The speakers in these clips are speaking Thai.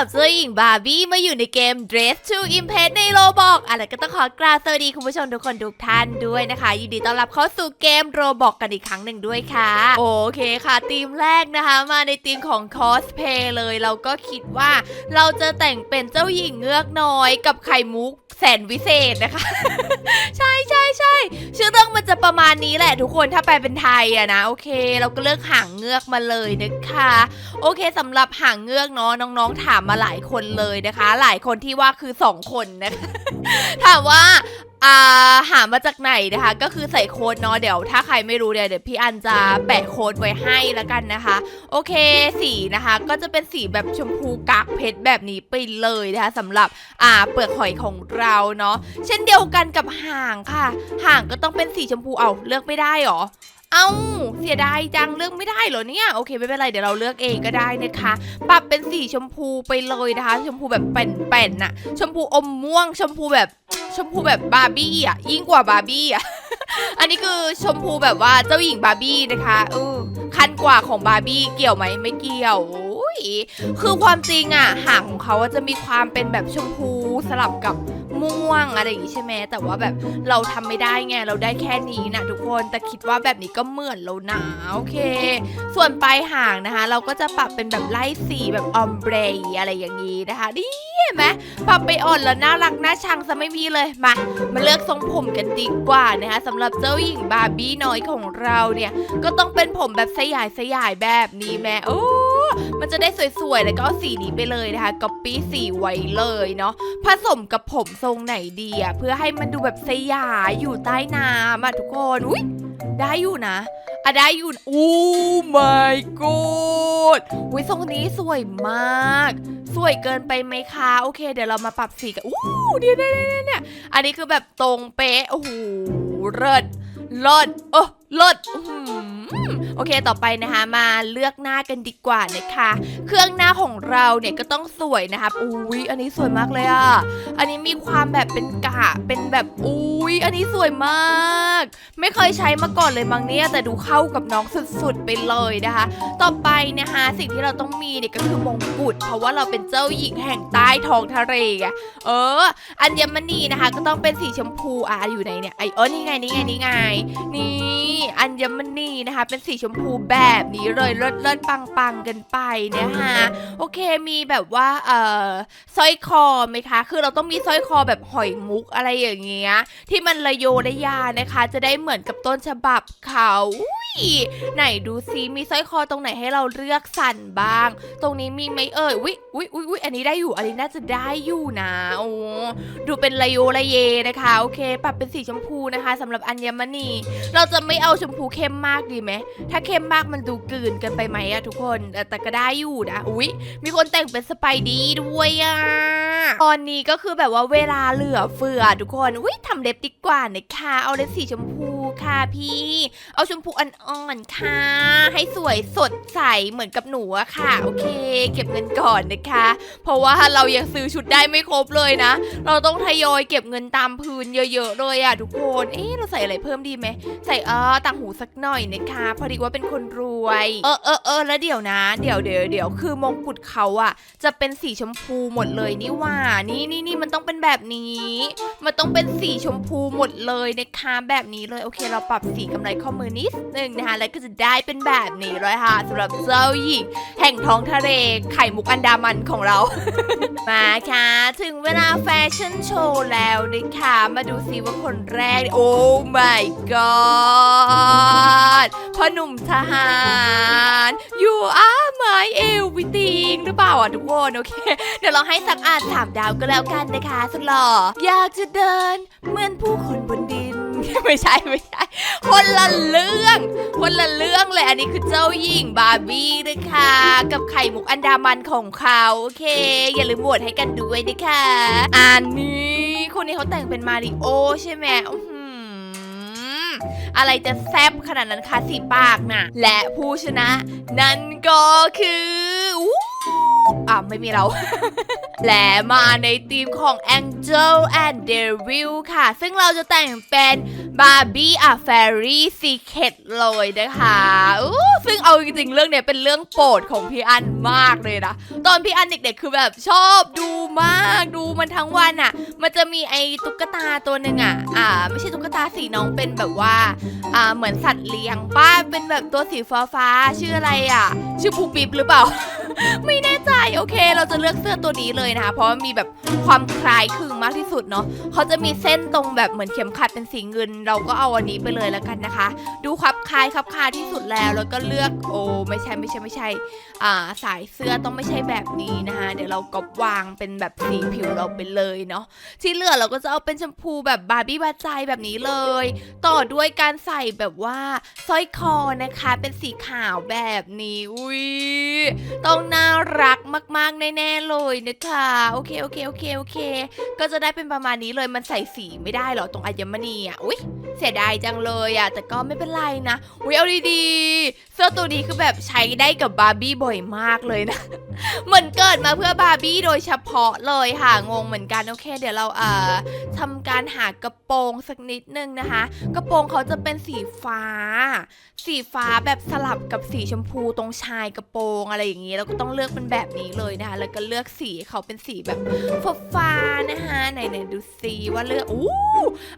กับเจ้าหญิงบาร์บี้มาอยู่ในเกม Dress to Impress ในโรบอกอะไรก็ต้องขอกราบสวัสดีคุณผู้ชมทุกคนทุกท่านด้วยนะคะยินดีต้อนรับเข้าสู่เกมโรบอกกันอีกครั้งหนึ่งด้วยค่ะ โอเคค่ะทีมแรกนะคะมาในทีมของคอสเพย์เลย เราก็คิดว่าเราจะแต่งเป็นเจ้าหญิงเงือกน้อยกับไข่มุก แสนวิเศษนะคะ ใช่ใช่ใช่ชื่อเรื่องมันจะประมาณนี้แหละทุกคนถ้าไปเป็นไทยอะนะโอเค เราก็เลือกหางเงือกมาเลยนะคะ โอเคสำหรับหางเงือกเนาะน้องๆ ถามมาหลายคนเลยนะคะ หลายคนที่ว่าคือสองคนนะคะถามว่า อ่าหามาจากไหนนะคะ ก็คือใส่โค้ดเนาะเดี๋ยว ถ้าใครไม่รู้เนี่ยเดี๋ยวพี่อันจะแปะโค้ดไว้ให้แล้วกันนะคะ โอเคสีนะคะ ก็จะเป็นสีแบบชมพูกากเพชรแบบนี้ไปเลยนะคะสำหรับอ่าเปลือกหอยของเราเนาะเช่นเดียวกันกับหางค่ะหางก็ต้องเป็นสีชมพูเอาเลือกไม่ได้หรอ เอ้าเสียดายจังเลือกไม่ได้เหรอเนี่ยโอเคไม่เป็นไรเดี๋ยวเราเลือกเองก็ได้นะคะ ปรับเป็นสีชมพูไปเลยนะคะ ชมพูแบบแป่นๆน่ะ ชมพูอมม่วง ชมพูแบบชมพูแบบบาร์บี้อะยิ่งกว่าบาร์บี้อะอันนี้คือชมพูแบบว่าเจ้าหญิงบาร์บี้นะคะเออคันกว่าของบาร์บี้เกี่ยวไหมไม่เกี่ยวคือความจริงอะหางของเขาจะมีความเป็นแบบชมพูสลับกับ ม่วงอะไรอย่างงี้ใช่ไหมแต่ว่าแบบเราทำไม่ได้ไงเราได้แค่นี้นะทุกคนแต่คิดว่าแบบนี้ก็เหมือนแล้วนะโอเค ส่วนปลายหางนะคะ เราก็จะปรับเป็นแบบไล่สีแบบออมเบรอะไรอย่างนี้นะคะนี่เห็นไหมปรับไปอ่อนแล้วน่ารักน่าชังซะไม่มีเลยมามาเลือกทรงผมกันดีกว่านะคะสำหรับเจ้าหญิงบาร์บี้น้อยของเราเนี่ยก็ต้องเป็นผมแบบสยายสยายแบบนี้แม่โอ้ มันจะได้สวยๆ แล้วก็เอาสีนี้ไปเลยนะคะก๊อปปี้สีไว้เลยเนาะผสมกับผมทรงไหนดีอะเพื่อให้มันดูแบบสยายอยู่ใต้น้ำอะทุกคนอุ้ยได้อยู่นะอะได้อยู่นะโอ้ my god อุ้ยทรงนี้สวยมาก สวยเกินไปไหมคะโอเค เดี๋ยวเรามาปรับสีกันอู้เนี่ยเนี่ยเนี่ยเนี่ยอันนี้คือแบบตรงเป๊ะโอ้โหเลิศเลิศโอ้ เลิศโอเคต่อไปนะคะมาเลือกหน้ากันดีกว่านะคะ เครื่องหน้าของเราเนี่ยก็ต้องสวยนะคะอุ้ยอันนี้สวยมากเลยอะอันนี้มีความแบบเป็นกะเป็นแบบอุ้ยอันนี้สวยมาก ไม่เคยใช้มาก่อนเลยมั้งเนี่ยแต่ดูเข้ากับน้องสุดๆไปเลยนะคะ ต่อไปนะคะสิ่งที่เราต้องมีเนี่ยก็คือมงกุฎเพราะว่าเราเป็นเจ้าหญิงแห่งใต้ท้องทะเลเออ อัญมณีนะคะ ก็ต้องเป็นสีชมพูอะอยู่ไหนเนี่ยไอเออนี่ไงนี่ไงนี่ไงนี่อัญมณีนะคะ เป็นสีชมพูแบบนี้เลยเลิศเลิศปังปังกันไปนะคะโอเคมีแบบว่าเอ่อสร้อยคอไหมคะ คือเราต้องมีสร้อยคอแบบหอยมุกอะไรอย่างเงี้ยที่มันระโยระยานะคะ จะได้เหมือนกับต้นฉบับเขา ไหนดูซิมีสร้อยคอตรงไหนให้เราเลือกสั่นบ้าง ตรงนี้มีไหมเอ่ยอุ้ยอุ้ยอุ้ยอุ้ยอันนี้ได้อยู่อันนี้น่าจะได้อยู่นะโอ้ดูเป็นระโยระเยนะคะ โอเค ปรับเป็นสีชมพูนะคะสำหรับอัญมณี เราจะไม่เอาชมพูเข้มมากดีไหมถ้าเข้มมากมันดูกลืนกันไปไหมอะทุกคนแต่ก็ได้อยู่นะอุ๊ยมีคนแต่งเป็นสไปดี้ด้วยอะตอนนี้ก็คือแบบว่าเวลาเหลือเฟือทุกคนอุ๊ยทำเล็บดีกว่านะคะเอาเล็บสีชมพู ค่ะพี่ เอาชมพูอ่อนๆค่ะ ให้สวยสดใสเหมือนกับหนูอะค่ะ โอเค เก็บเงินก่อนนะคะ เพราะว่าเรายังซื้อชุดได้ไม่ครบเลยนะ เราต้องทยอยเก็บเงินตามพื้นเยอะๆเลยอะทุกคน เอ๊ะเราใส่อะไรเพิ่มดีไหม ใส่เออต่างหูสักหน่อยนะคะ พอดีว่าเป็นคนรวย เออเออเออแล้วเดี๋ยวนะ เดี๋ยวเดี๋ยวเดี๋ยวคือมงกุฎเขาอะจะเป็นสีชมพูหมดเลยนี่ว่า นี่นี่นี่มันต้องเป็นแบบนี้ มันต้องเป็นสีชมพูหมดเลยนะคะ แบบนี้เลยโอเคเราปรับสีกำไรข้อมือนิดนึงนะคะแล้วก็จะได้เป็นแบบนี้เลยค่ะสำหรับเจ้าหญิงแห่งท้องทะเลไข่มุกอันดามันของเรา มาค่ะ ถึงเวลาแฟชั่นโชว์แล้วนะคะมาดูซิว่าคนแรก โอ้ my god พ่อหนุ่มทหาร you are my everything หรือเปล่าอะทุกคนโอเค เดี๋ยวเราให้สักอานสามดาวก็แล้วกันนะคะสุดหล่ออยากจะเดินเหมือนผู้คนบนดิน ไม่ใช่ไม่ใช่ คนละเรื่อง คนละเรื่องเลยอันนี้คือเจ้าหญิงบาร์บี้นะคะ กับไข่มุกอันดามันของเขาโอเค อย่าลืมโหวตให้กันด้วยนะคะอันนี้คนนี้เขาแต่งเป็นมาริโอใช่ไหมอื้อะไรจะแซบขนาดนั้นคะสีปากน่ะและผู้ชนะ นั่นก็คืออู้อะไม่มีเรา และมาในทีมของ Angel and Devil ค่ะ ซึ่งเราจะแต่งเป็น Barbie a Fairy Secret เลยนะคะอู้ซึ่งเอาจริงๆ เรื่องเนี้ยเป็นเรื่องโปรดของพี่อันมากเลยนะ ตอนพี่อันเด็กๆ คือแบบชอบดูมากดูมันทั้งวันอะ่ะ มันจะมีไอ้ตุ๊กตาตัวหนึ่งอะ่ะ อ่า ไม่ใช่ตุ๊กตาสีน้องเป็นแบบว่า อ่า เหมือนสัตว์เลี้ยงป้าเป็นแบบตัวสีฟ้าฟ้าๆชื่ออะไรอะ่ะ ชื่อปูปิบหรือเปล่า ไม่แน่ใจโอเค เราจะเลือกเสื้อตัวนี้เลยนะคะเพราะว่ามีแบบความคล้ายคลึงมากที่สุดเนาะเขาจะมีเส้นตรงแบบเหมือนเข็มขัดเป็นสีเงิน เราก็เอาอันนี้ไปเลยแล้วกันนะคะ ดูครับคล้ายครับคาที่สุดแล้วแล้วก็เลือกโอ้ไม่ใช่ไม่ใช่ไม่ใช่อ่าสายเสื้อต้องไม่ใช่แบบนี้นะคะเดี๋ยวเราก็วางเป็นแบบสีผิวเราไปเลยเนาะที่เหลือเราก็จะเอาเป็นชมพูแบบบาร์บี้บาใจแบบนี้เลย ต่อด้วยการใส่แบบว่าสร้อยคอนะคะ เป็นสีขาวแบบนี้อุ้ยต้องน่ารักมากๆแน่ๆเลยนะคะโอเคโอเคโอเคโอเค ก็จะได้เป็นประมาณนี้เลยมันใส่สีไม่ได้เหรอตรงอัญมณีอะอุ้ยเสียดายจังเลยอะแต่ก็ไม่เป็นไรนะอุ้ยเอาดีๆ สื้อตัวนี้คือแบบใช้ได้กับบาร์บี้บ่อยมากเลยนะ เหมือนเกิดมาเพื่อบาร์บี้โดยเฉพาะเลยค่ะ งงเหมือนกันโอเค เดี๋ยวเราเอ่อทำการหากระโปรงสักนิดนึงนะคะ กระโปรงเขาจะเป็นสีฟ้า สีฟ้าแบบสลับกับสีชมพูตรงชายกระโปรงอะไรอย่างนี้ เราก็ต้องเลือกเป็นแบบนี้เลยนะคะ แล้วก็เลือกสีเขาเป็นสีแบบฟ้าฟ้านะคะไหนๆดูสีว่าเลือกอู้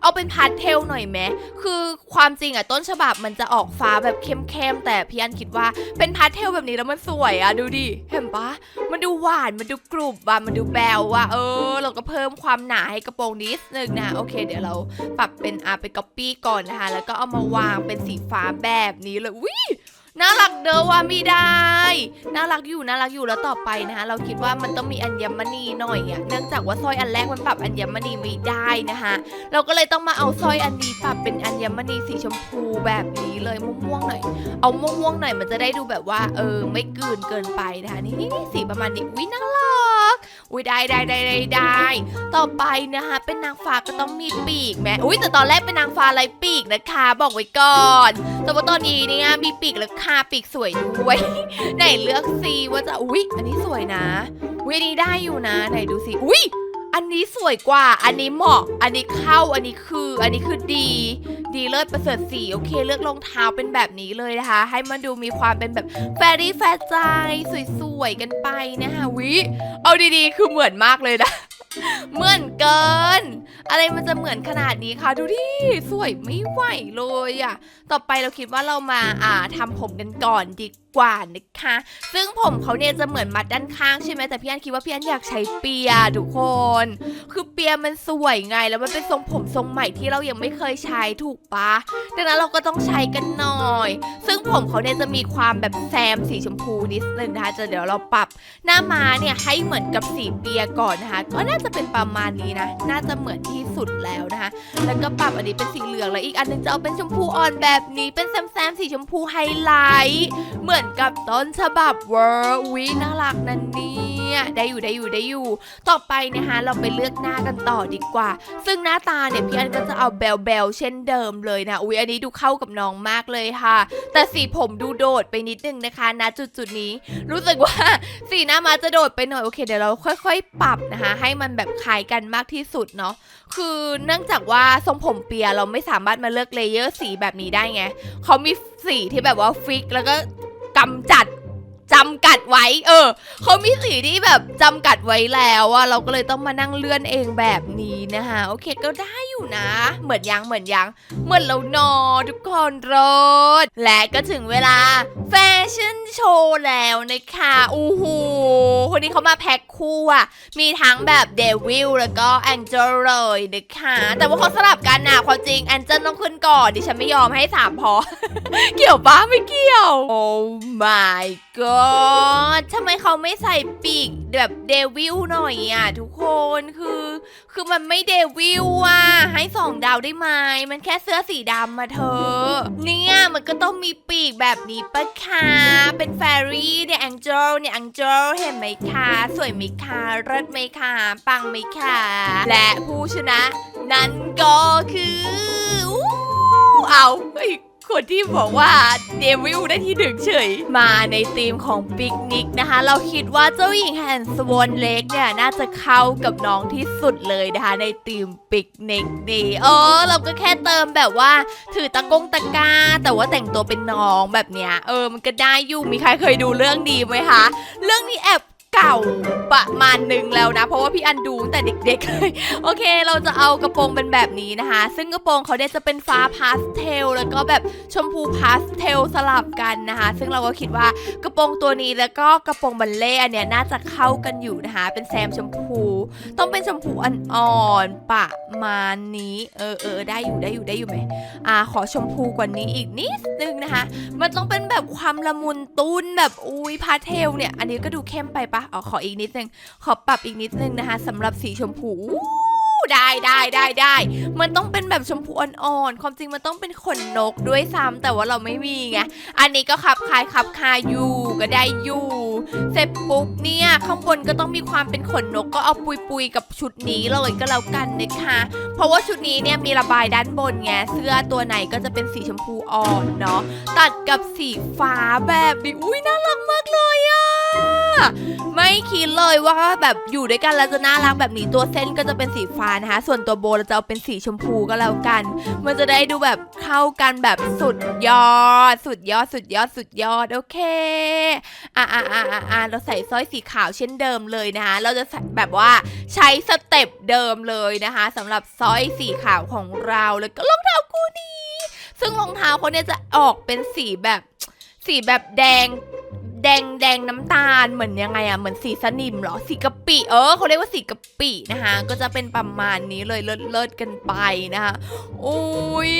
เอาเป็นพาสเทลหน่อยไหมคือความจริงอะต้นฉบับมันจะออกฟ้าแบบเข้มๆแต่พี่อันคิดว่าเป็นพาสเทลแบบนี้แล้วมันสวยอะดูดิเห็นปะมันดูหวานมันดูกรุบว่ะมันดูแบวว่ะเออ เราก็เพิ่มความหนาให้กระโปรงนิดนึงนะโอเค เดี๋ยวเราปรับเป็นอาไปก๊อปปี้ก่อนนะคะ แล้วก็เอามาวางเป็นสีฟ้าแบบนี้เลยวิ น่ารักเด้อว่าไม่ได้ น่ารักอยู่น่ารักอยู่แล้วต่อไปนะคะเราคิดว่ามันต้องมีอัญมณีหน่อยอะเนื่องจากว่าสร้อยอันแรกมันปรับอัญมณีไม่ได้นะคะเราก็เลยต้องมาเอาสร้อยอันนี้ปรับเป็นอัญมณีสีชมพูแบบนี้เลยม่วงๆหน่อย เอาม่วงๆหน่อยมันจะได้ดูแบบว่า เออไม่กลืนเกินไปนะคะนี่นี่สีประมาณนี้อุ้ยน่ารักอุ้ยได้ได้ได้ได้ได้ต่อไปนะคะเป็นนางฟ้าก็ต้องมีปีกแม้อุ้ยแต่ตอนแรกเป็นนางฟ้าไรปีกนะคะ บอกไว้ก่อนแต่ว่าตอนนี้เนี่ยมีปีกแล้วค่ะปีกสวยด้วย ไหนเลือกซีว่าจะอุ้ยอันนี้สวยนะอุ้ยนี้ได้อยู่นะ ไหนดูสิอุ้ยอันนี้สวยกว่า อันนี้เหมาะ อันนี้เข้า อันนี้คือ อันนี้คือดี ดีเลิศประเสริฐสี โอเค เลือกรองเท้าเป็นแบบนี้เลยนะคะ ให้มันดูมีความเป็นแบบแฟรี่แฟร์ใจสวยๆกันไปนะคะวิ เอาดีๆ คือเหมือนมากเลยนะ เหมือนเกิน อะไรมันจะเหมือนขนาดนี้คะดูดิสวยไม่ไหวเลยอะต่อไปเราคิดว่าเรามาอ่าทำผมกันก่อนดี กว่านะคะ ซึ่งผมเขาเนี่ยจะเหมือนมัดด้านข้างใช่ไหมแต่พี่อันคิดว่าพี่อันอยากใช้เปียทุกคน คือเปียมันสวยไงแล้วมันเป็นทรงผมทรงใหม่ที่เรายังไม่เคยใช้ถูกปะดังนั้นเราก็ต้องใช้กันหน่อย ซึ่งผมเขาเนี่ยจะมีความแบบแซมสีชมพูนิดนึงนะคะจะเดี๋ยวเราปรับหน้าม้าเนี่ยให้เหมือนกับสีเปียก่อนนะคะ ก็น่าจะเป็นประมาณนี้นะ น่าจะเหมือนที่สุดแล้วนะคะ แล้วก็ปรับอันนี้เป็นสีเหลืองแล้วอีกอันหนึงจะเอาเป็นชมพูอ่อนแบบนี้เป็นแซมๆสีชมพูไฮไลท์เหมือนกับต้นฉบับเวอร์วิน่ารักนั่นเนี่ยได้อยู่ได้อยู่ได้อยู่ ต่อไปนะคะเราไปเลือกหน้ากันต่อดีกว่า ซึ่งหน้าตาเนี่ยพี่อันก็จะเอาเบลเบลเช่นเดิมเลยนะอุ๊ยอันนี้ดูเข้ากับน้องมากเลยค่ะ แต่สีผมดูโดดไปนิดนึงนะคะณจุดจุดนี้ รู้สึกว่าสีหน้ามาจะโดดไปหน่อยโอเคเดี๋ยวเราค่อย ๆ ปรับนะคะ ให้มันแบบคล้ายกันมากที่สุดเนาะคือเนื่องจากว่าทรงผมเปียเราไม่สามารถมาเลือกเลเยอร์สีแบบนี้ได้ไงเขามีสีที่แบบว่าฟิกแล้วก็ กำจัด จำกัดไว้ เออเขามีสีที่แบบจำกัดไว้แล้วอะเราก็เลยต้องมานั่งเลื่อนเองแบบนี้นะคะโอเคก็ได้อยู่นะ เหมือนยังเหมือนยังเหมือนเรานอนทุกคนรถและก็ถึงเวลาแฟชั่นโชว์แล้วนะคะโอ้โหคนนี้เขามาแพ็คคู่อะมีทั้งแบบเดวิลแล้วก็แองเจลเลยนะคะแต่ว่าเขาสลับกันนะความจริงแองเจลต้องขึ้นก่อนดิฉันไม่ยอมให้สามพอ เกี่ยวปะไม่เกี่ยว โอ้ my god ทำไมเขาไม่ใส่ปีกแบบเดวิลหน่อยอะ ทุกคนคือ คือมันไม่เดวิลอะ ให้สองดาวได้ไหมมันแค่เสื้อสีดำมาเธอ เนี่ยมันก็ต้องมีปีกแบบนี้ปะคะเป็นแฟรี่เนี่ยแองเจลเนี่ยแองเจลเห็นไหมคะสวยไหมคะเลิศไหมคะปังไหมคะและผู้ชนะ นั่นก็คืออู้เอาเฮ้ย คนที่บอกว่าเดวิลได้ที่หนึ่งเฉย มาในธีมของปิกนิกนะคะ เราคิดว่าเจ้าหญิงแฮนสวอนเล็กเนี่ยน่าจะเข้ากับน้องที่สุดเลยนะคะ ในธีมปิกนิกนี่เออเราก็แค่เติมแบบว่า ถือตะกงตะกาแต่ว่าแต่งตัวเป็นน้องแบบเนี้ยเออมันก็ได้อยู่มีใครเคยดูเรื่องดีไหมคะ เรื่องนี้แอบ เก่าประมาณหนึ่งแล้วนะ เพราะว่าพี่อันดูตั้งแต่เด็กๆเลยโอเค เราจะเอากระโปรงเป็นแบบนี้นะคะ ซึ่งกระโปรงเขาเนี่ยจะเป็นฟ้าพาสเทลแล้วก็แบบชมพูพาสเทลสลับกันนะคะ ซึ่งเราก็คิดว่ากระโปรงตัวนี้แล้วก็กระโปรงบัลเล่ต์อันเนี่ยน่าจะเข้ากันอยู่นะคะ เป็นแซมชมพู ต้องเป็นชมพูอ่อนๆประมาณนี้ เออเออได้อยู่ได้อยู่ได้อยู่ไหมอ่าขอชมพูกว่านี้อีกนิดนึงนะคะ มันต้องเป็นแบบความละมุนตุ้นแบบอุ้ยพาสเทลเนี่ย อันนี้ก็ดูเข้มไปปะอ๋อขออีกนิดนึง ขอปรับอีกนิดนึงนะคะสำหรับสีชมพูได้ได้ได้ได้ มันต้องเป็นแบบชมพูอ่อนๆ ความจริงมันต้องเป็นขนนกด้วยซ้ำแต่ว่าเราไม่มีไง อันนี้ก็ขับคายขับคาอยู่ก็ได้อยู่ เสร็จปุ๊บเนี่ยข้างบนก็ต้องมีความเป็นขนนกก็เอาปุยปุยๆกับชุดนี้เลยก็แล้วกันนะคะ เพราะว่าชุดนี้เนี่ยมีระบายด้านบนไง เสื้อตัวไหนก็จะเป็นสีชมพูอ่อนเนาะ ตัดกับสีฟ้าแบบนี้ อุ้ยน่ารักมากเลยอะ ไม่คิดเลยว่าแบบอยู่ด้วยกันแล้วจะน่ารักแบบนี้ตัวเส้นก็จะเป็นสีฟ้านะคะ ส่วนตัวโบเราจะเอาเป็นสีชมพูก็แล้วกัน มันจะได้ดูแบบเข้ากันแบบสุดยอด สุดยอดสุดยอดสุดยอดโอเคอะอะอะอะอะเราใส่สร้อยสีขาวเช่นเดิมเลยนะคะเราจะใส่แบบว่าใช้สเต็ปเดิมเลยนะคะสำหรับสร้อยสีขาวของเราแล้วก็รองเท้าคู่นี้ ซึ่งรองเท้าเขาเนี่ยจะออกเป็นสีแบบสีแบบแดง แดงแดงน้ำตาลเหมือนยังไงอะเหมือนสีสนิมเหรอสีกะปิเออเขาเรียกว่าสีกะปินะคะก็จะเป็นประมาณนี้เลยเลิศเลิศกันไปนะคะโอ้ย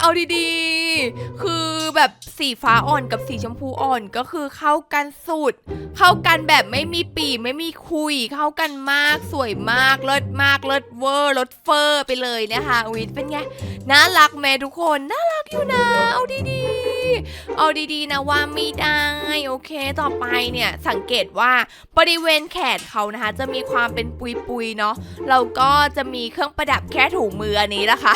เอาดีๆ คือแบบสีฟ้าอ่อนกับสีชมพูอ่อนก็คือเข้ากันสุด เข้ากันแบบไม่มีปีไม่มีคุย เข้ากันมากสวยมากเลิศมากเลิศเวอร์ลดเฟอร์ไปเลยนะคะวิทเป็นไงน่ารักแม่ทุกคนน่ารักอยู่นะ เอาดีๆ เอาดีๆนะว่าไม่ได้โอเคต่อไปเนี่ยสังเกตว่าบริเวณแขนเขานะคะจะมีความเป็นปุยๆเนาะเราก็จะมีเครื่องประดับแค่ถุงมืออันนี้นะคะ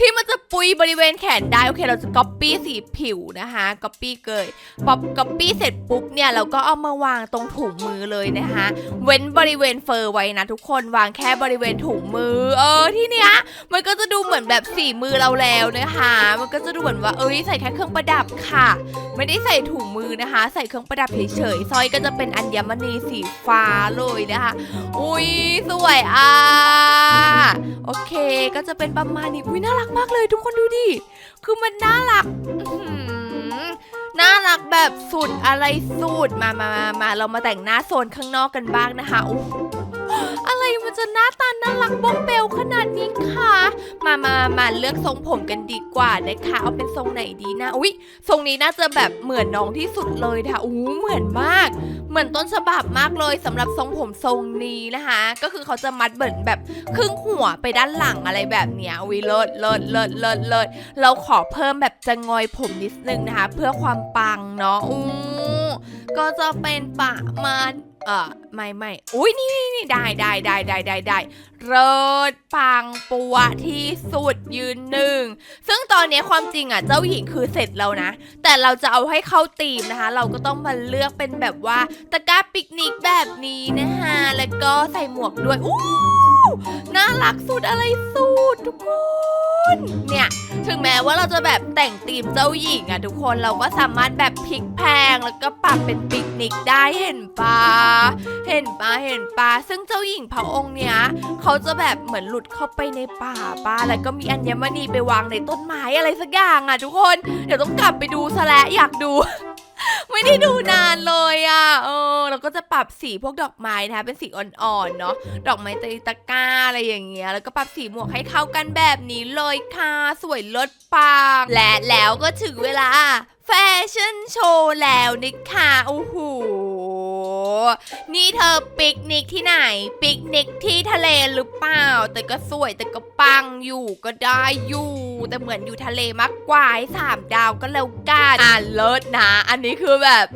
ที่มันจะปุยบริเวณแขนได้โอเคเราจะก๊อปปี้สีผิวนะคะก๊อปปี้เกยป๊อปก๊อปปี้เสร็จปุ๊บเนี่ยเราก็เอามาวางตรงถุงมือเลยนะคะเว้นบริเวณเฟอร์ไว้นะทุกคนวางแค่บริเวณถุงมือ เออที่เนี้ยมันก็จะดูเหมือนแบบสีมือเราแล้วนะคะมันก็จะดูเหมือนว่าเอ้ยใส่แค่เครื่องประดับค่ะ ไม่ได้ใส่ถุงมือนะคะ ใส่เครื่องประดับเฉยๆสร้อยก็จะเป็นอัญมณีสีฟ้าเลยนะคะอุ้ยสวยอะโอเค ก็จะเป็นประมาณนี้อุ้ยน่ารักมากเลยทุกคนดูดิคือมันน่ารักน่ารักแบบสุดอะไรสุดมามามามาเรามาแต่งหน้าโซนข้างนอกกันบ้างนะคะอุ้ย มันจะหน้าตาน่ารักบ้องเบลขนาดนี้คะมามามาเลือกทรงผมกันดีกว่านะคะ เอาเป็นทรงไหนดีนะ อุ้ยทรงนี้น่าจะแบบเหมือนน้องที่สุดเลยค่ะอู้เหมือนมาก เหมือนต้นฉบับมากเลยสำหรับทรงผมทรงนี้นะคะ ก็คือเขาจะมัดเหมือนแบบครึ่งหัวไปด้านหลังอะไรแบบเนี้ยวิเลิศเลิศเลิศเลิศเลิศเราขอเพิ่มแบบจะงอยผมนิดนึงนะคะ เพื่อความปังเนาะอู้ก็จะเป็นประมาณ เออไม่ไม่อุ้ยนี่นี่นี่ได้ได้ได้ได้ได้ได้เลิศปังปัวที่สุดยืนหนึ่ง ซึ่งตอนนี้ความจริงอะเจ้าหญิงคือเสร็จแล้วนะ แต่เราจะเอาให้เข้าธีมนะคะ เราก็ต้องมาเลือกเป็นแบบว่าตะกร้าปิกนิกแบบนี้นะคะแล้วก็ใส่หมวกด้วยอู้น่ารักสุดอะไรสุดทุกคนเนี่ย ถึงแม้ว่าเราจะแบบแต่งธีมเจ้าหญิงอะทุกคนเราก็สามารถแบบพลิกแพงแล้วก็ปรับเป็นปิกนิกได้เห็นปะเห็นปะเห็นปะซึ่งเจ้าหญิงพระองค์เนี้ยเขาจะแบบเหมือนหลุดเข้าไปในป่าป้าแล้วก็มีอัญมณีไปวางในต้นไม้อะไรสักอย่างอะทุกคน เดี๋ยวต้องกลับไปดูซะแล้วอยากดู ไม่ได้ดูนานเลยอะเออเราก็จะปรับสีพวกดอกไม้นะคะเป็นสีอ่อนๆเนาะดอกไม้ตตะกร้าอะไรอย่างเงี้ยแล้วก็ปรับสีหมวกให้เข้ากันแบบนี้เลยค่ะ สวยลดปังและแล้วก็ถึงเวลาแฟ ชั่นโชว์แล้วนะคะโอ้โหนี่เธอปิกนิกที่ไหน ปิกนิกที่ทะเลหรือเปล่า แต่ก็สวยแต่ก็ปังอยู่ก็ได้อยู่ แต่เหมือนอยู่ทะเลมากกว่าให้สามดาวก็แล้วกันอ่าเลิศนะ อันนี้คือแบบ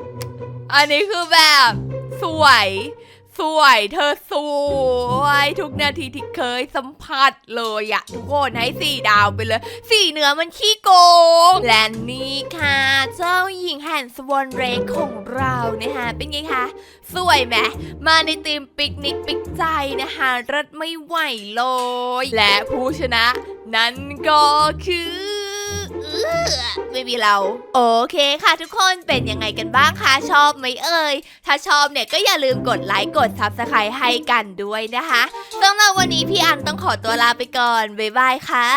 อันนี้คือแบบ สวย สวย เธอสวย ทุกนาทีที่เคยสัมผัสเลยอะทุกคนให้สี่ดาวไปเลย สี่เนื้อมันขี้โกง ญิงแห่งสวอนเรกของเรานะคะเป็นไงคะ สวยไหมมาในทีมปิกนิกปิกใจนะคะรถไม่ไหวเลย และผู้ชนะ นั้นก็คือเอื้อไม่มีเรา โอเคค่ะทุกคนเป็นยังไงกันบ้างคะชอบไหมเอ่ย ถ้าชอบเนี่ยก็อย่าลืมกดไลค์กด Subscribe ให้กันด้วยนะคะสำหรับวันนี้พี่อันต้องขอตัวลาไปก่อน บ๊ายบายค่ะ